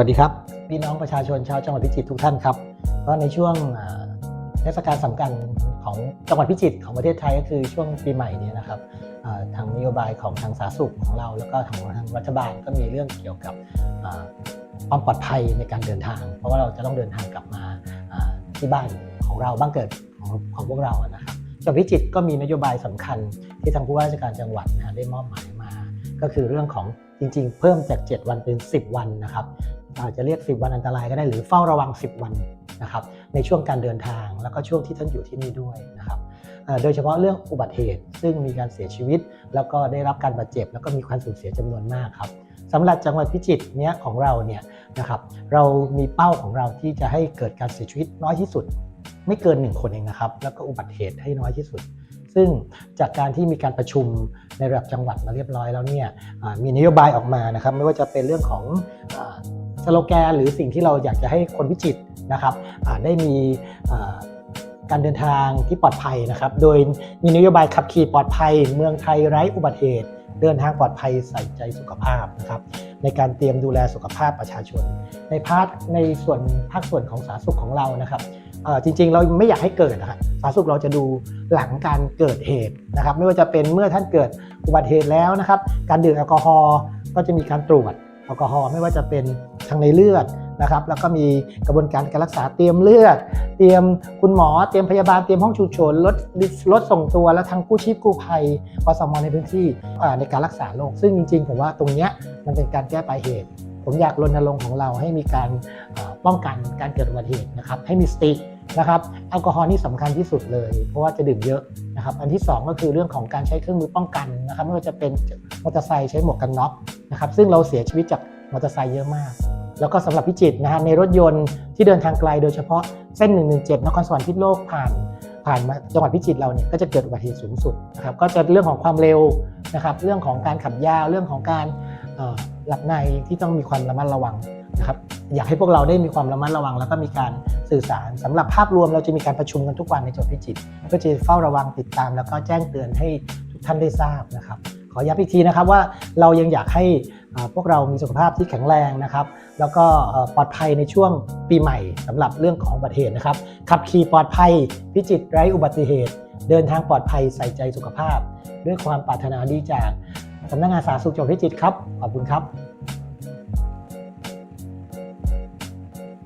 วัสดีครับ พี่น้องประชาชนชาวจังหวัดพิจิตรทุกท่านครับก็ในช่วงเทศกาลสำคัญของจังหวัดพิจิตรของประเทศไทยก็คือช่วงปีใหม่นี้นะครับทางนโยบายของทางสาธารณสุขของเราแล้วก็ทางทางรัฐบาลก็มีเรื่องเกี่ยวกับความปลอดภัยในการเดินทาง เพราะว่าเราจะต้องเดินทางกลับมาที่บ้านของเราบ้านเกิดของของพวกเราอะนะครับจังหวัดพิจิตรก็มีนโยบายสำคัญที่ทางผู้ว่าราชการจังหวัดนะได้มอบหมายมา ก็คือเรื่องของจริงๆ เพิ่มจาก 7 วันเป็น 10 วันนะครับ อาจจะเรียก 10 วันอันตรายก็ได้หรือเฝ้าระวัง 10 วันนะครับในช่วงการเดินทางแล้วก็ช่วงที่ท่านอยู่ที่นี่ด้วยนะครับโดยเฉพาะเรื่องอุบัติเหตุ ซึ่งมีการเสียชีวิต แล้วก็ได้รับการบาดเจ็บ แล้วก็มีความสูญเสียจำนวนมากครับสำหรับจังหวัดพิจิตรเนี้ยของเราเนี่ยนะครับเรามีเป้าของเราที่จะให้เกิดการเสียชีวิตน้อยที่สุด ไม่เกิน 1 คนเองนะครับ แล้วก็อุบัติเหตุให้น้อยที่สุด ซึ่งจากการที่มีการประชุมในระดับจังหวัดมาเรียบร้อยแล้วเนี่ยมีนโยบายออกมานะครับ ไม่ว่าจะเป็นเรื่องของ สโลแกน หรือสิ่งที่เราอยากจะให้คนพิจิตรนะครับได้มีการเดินทางที่ปลอดภัยนะครับ โดยมีนโยบายขับขี่ปลอดภัย เมืองไทยไร้อุบัติเหตุ เดินทางปลอดภัยใส่ใจสุขภาพนะครับ ในการเตรียมดูแลสุขภาพประชาชน ในพาร์ทในส่วนภาคส่วนของสาธารณสุขของเรานะครับจริงๆ เราไม่อยากให้เกิดนะครับสาธารณสุขเราจะดูหลังการเกิดเหตุนะครับ ไม่ว่าจะเป็นเมื่อท่านเกิดอุบัติเหตุแล้วนะครับ การดื่มแอลกอฮอล์ก็จะมีการตรวจแอลกอฮอล์ไม่ว่าจะเป็น ทางในเลือดนะครับ แล้วก็มีกระบวนการการรักษาเตรียมเลือด เตรียมคุณหมอ เตรียมพยาบาล เตรียมห้องฉุกเฉินรถรถส่งตัว แล้วทางกู้ชีพกู้ภัยอสมในพื้นที่ในการรักษาโรค ซึ่งจริงๆ ผมว่าตรงเนี้ยมันเป็นการแก้ปลายเหตุ ผมอยากรณรงค์ของเราให้มีการป้องกันการเกิดอุบัติเหตุนะครับ ให้มีสตินะครับแอลกอฮอล์นี่สำคัญที่สุดเลย เพราะว่าจะดื่มเยอะนะครับอันที่ 2 ก็คือเรื่องของการใช้เครื่องมือป้องกันนะครับไม่ว่าจะเป็นมอเตอร์ไซค์ใช้หมวกกันน็อกนะครับซึ่งเราเสียชีวิตจาก มอเตอร์ไซค์เยอะมาก แล้วก็สำหรับพิจิตรนะฮะในรถยนต์ที่เดินทางไกลโดยเฉพาะเส้น 117 นครสวรรค์พิษโลกผ่านผ่านมาจังหวัดพิจิตรเราเนี่ยก็จะเกิดอุบัติเหตุสูงสุดนะครับก็จะเรื่องของความเร็วนะครับเรื่องของการขับยาวเรื่องของการหลับในที่ต้องมีความระมัดระวังนะครับอยากให้พวกเราได้มีความระมัดระวัง แล้วก็มีการสื่อสารสำหรับภาพรวมเราจะมีการประชุมกันทุกวันในจังหวัดพิจิตรเพื่อจะเฝ้าระวังติดตาม แล้วก็แจ้งเตือนให้ทุกท่านได้ทราบนะครับขอย้ำอีกทีนะครับว่าเรายังอยากให้ พวกเรามีสุขภาพที่แข็งแรงนะครับ แล้วก็ปลอดภัยในช่วงปีใหม่สำหรับเรื่องของอุบัติเหตุนะครับขับขี่ปลอดภัย พิจิตรไร้อุบัติเหตุ เดินทางปลอดภัยใส่ใจสุขภาพ ด้วยความปรารถนาดีจากสำนักงานสาธารณสุขจังหวัดพิจิตรครับขอบคุณครับ